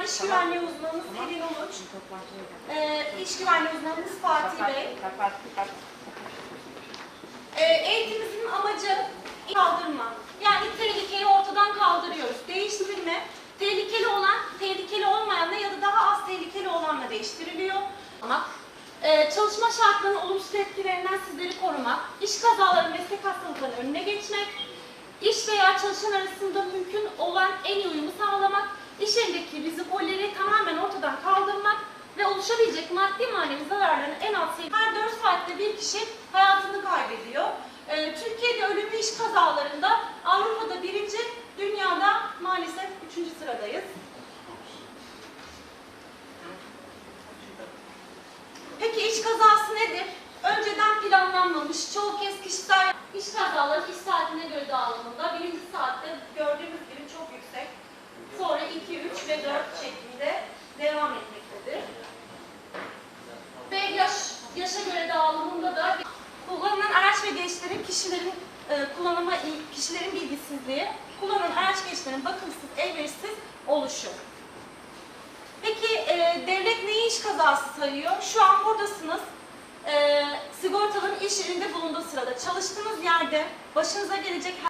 Ben iş güvenliği uzmanınız Pelin Uluç. Ee, iş güvenliği uzmanımız Fatih Bey. Ee, eğitimimizin amacı kaldırma. Yani tehlikeyi ortadan kaldırıyoruz. Değiştirme, tehlikeli olan, tehlikeli olmayanla ya da daha az tehlikeli olanla değiştiriliyor. Ama e, çalışma şartlarının olumsuz etkilerinden sizleri korumak, iş kazaları, meslek hastalıklarının önüne geçmek, iş veya çalışan arasında mümkün olan en iyi uyumu sağlamak, iş yerindeki rizikolleri tamamen ortadan kaldırmak ve oluşabilecek maddi manevi zararların en az. Her 4 saatte bir kişi hayatını kaybediyor. Ee, Türkiye'de ölümlü iş kazalarında Avrupa'da birinci, dünyada maalesef üçüncü sıradayız. Peki iş kazası nedir? Önceden planlanmamış, çoğu kez kişisel iş kazaları iş saatine göre dağılımında. Birinci saatte gördüğümüz gibi çok yüksek. Sonra 2, 3 ve 4 şeklinde devam etmektedir. Ve yaş, yaşa göre dağılımında da kullanılan araç ve gereçlerin kişilerin e, kullanıma kişilerin bilgisizliği, kullanılan araç gereçlerin bakımsız, elverişsiz oluşu. Peki e, devlet neyi iş kazası sayıyor? Şu an buradasınız. E, sigortalının iş yerinde bulunduğu sırada çalıştığınız yerde başınıza gelecek